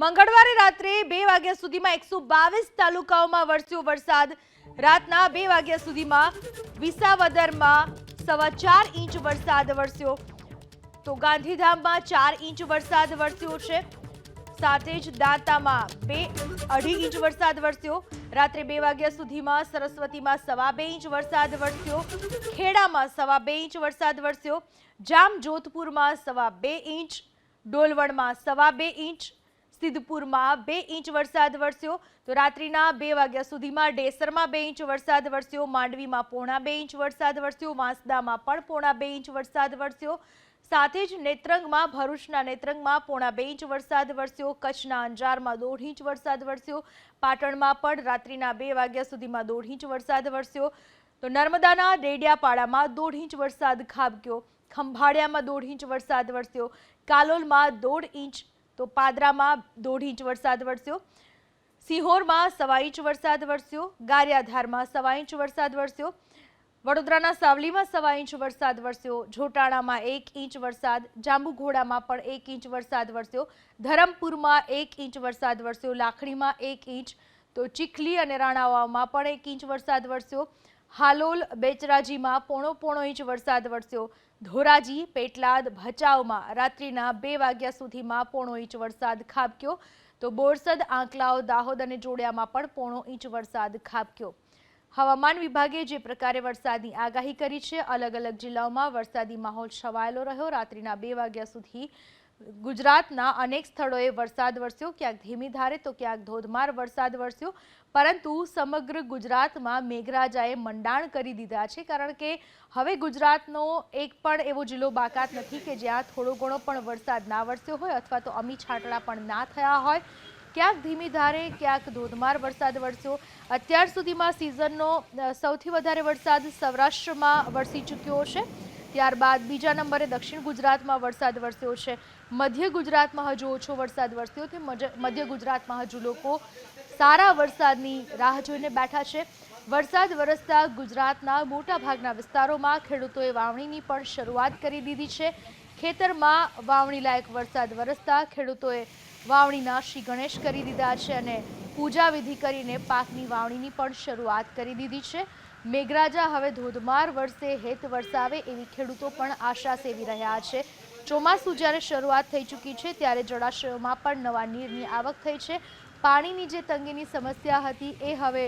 મંગળવારે રાત્રે બે વાગ્યા સુધીમાં એકસો બાવીસ તાલુકાઓમાં વરસ્યો વરસાદ. રાતના બે વાગ્યા સુધીમાં વિસાવદરમાં સવા ચાર ઇંચ વરસાદ વરસ્યો. તો ગાંધીધામમાં ચાર ઇંચ વરસાદ વરસ્યો છે. સાથે જ દાંતામાં બે અઢી ઇંચ વરસાદ વરસ્યો. રાત્રે બે વાગ્યા સુધીમાં સરસ્વતીમાં સવા બે ઇંચ વરસાદ વરસ્યો. ખેડામાં સવા બે ઇંચ વરસાદ વરસ્યો. જામ જોધપુરમાં સવા બે ઇંચ. ડોલવણમાં સવા બે ઇંચ. સિદ્ધપુરમાં બે ઇંચ વરસાદ વરસ્યો તો રાત્રિના બે વાગ્યા સુધીમાં ડેસરમાં બે ઇંચ વરસાદ વરસ્યો, માંડવીમાં પોણા બે ઇંચ વરસાદ વરસ્યો, વાંસદામાં પણ પોણા બે ઇંચ વરસાદ વરસ્યો. સાથે જ નેત્રંગમાં, ભરૂચના નેત્રંગમાં પોણા બે ઇંચ વરસાદ વરસ્યો, કચ્છના અંજારમાં દોઢ ઇંચ વરસાદ વરસ્યો, પાટણમાં પણ રાત્રિના બે વાગ્યા સુધીમાં દોઢ ઇંચ વરસાદ વરસ્યો. તો નર્મદાના ડેડિયાપાડામાં દોઢ ઇંચ વરસાદ ખાબક્યો, ખંભાળિયામાં દોઢ ઇંચ વરસાદ વરસ્યો, કાલોલમાં દોઢ ઇંચ તો પાદરામાં દોઢ ઇંચ વરસાદ વરસ્યો. સિહોરમાં સવા ઇંચ વરસાદ વરસ્યો. ગારિયાધારમાં સવા ઇંચ વરસાદ વરસ્યો. વડોદરાના સાવલીમાં સવા ઇંચ વરસાદ વરસ્યો. જોટાણામાં એક ઇંચ વરસાદ. જાંબુઘોડામાં પણ એક ઇંચ વરસાદ વરસ્યો. ધરમપુરમાં એક ઇંચ વરસાદ વરસ્યો. લાખણીમાં એક ઇંચ. તો ચીખલી અને રાણાવાવમાં પણ એક ઇંચ વરસાદ વરસ્યો. હાલોલ, બેચરાજીમાં પોણો પોણો ઇંચ વરસાદ વરસ્યો. ધોરાજી, પેટલાદ, ભચાઉમાં રાત્રિના બે વાગ્યા સુધીમાં પોણો ઇંચ વરસાદ ખાબક્યો. તો બોરસદ આંકલાઓ દાહોદ અને જોડિયામાં પણ પોણો ઇંચ વરસાદ ખાબક્યો. હવામાન વિભાગે જે પ્રકારે વરસાદની આગાહી કરી છે, અલગ અલગ જિલ્લાઓમાં વરસાદી માહોલ છવાયેલો રહ્યો. રાત્રિના બે વાગ્યા સુધી ગુજરાતના અનેક સ્થળોએ વરસાદ વરસ્યો. ક્યાંક ધીમી ધારે તો ક્યાંક ધોધમાર વરસાદ વરસ્યો. પરંતુ સમગ્ર ગુજરાતમાં મેઘરાજાએ મંડાણ કરી દીધા છે. કારણ કે હવે ગુજરાતનો એક પણ એવો જિલ્લો બાકાત નથી કે જ્યાં થોડો ઘણો પણ વરસાદ ના વરસ્યો હોય અથવા તો અમી છાંટણા પણ ના થયા હોય. ક્યાંક ધીમી ધારે, ક્યાંક ધોધમાર વરસાદ વરસ્યો. અત્યાર સુધીમાં સિઝનનો સૌથી વધારે વરસાદ સૌરાષ્ટ્રમાં વરસી ચૂક્યો છે ત્યારબાદ બીજા નંબરે દક્ષિણ ગુજરાતમાં વરસાદ વરસ્યો છે. મધ્ય ગુજરાતમાં હજુ ઓછો વરસાદ વરસ્યો છે. મધ્ય ગુજરાતમાં હજુ લોકો સારા વરસાદની રાહ જોઈને બેઠા છે. વરસાદ વરસતા ગુજરાતના મોટા ભાગના વિસ્તારોમાં ખેડૂતોએ વાવણીની પણ શરૂઆત કરી દીધી છે. ખેતરમાં વાવણી લાયક વરસાદ વરસતા ખેડૂતોએ વાવણીના શ્રી ગણેશ કરી દીધા છે અને પૂજા વિધિ કરીને પાકની વાવણીની પણ શરૂઆત કરી દીધી છે. મેઘરાજા હવે ધોધમાર વરસે હેત વરસાવે એવી ખેડૂતો પણ આશા સેવી રહ્યા છે. ચોમાસું જ્યારે શરૂઆત થઈ ચૂકી છે, ત્યારે જળાશયોમાં પણ નવા નીરની આવક થઈ છે. પાણીની જે તંગીની સમસ્યા હતી એ હવે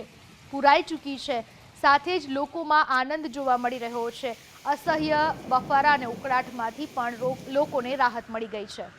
પૂરાઈ ચૂકી છે. સાથે જ લોકોમાં આનંદ જોવા મળી રહ્યો છે. અસહ્ય બફારા અને ઉકળાટમાંથી પણ લોકોને રાહત મળી ગઈ છે.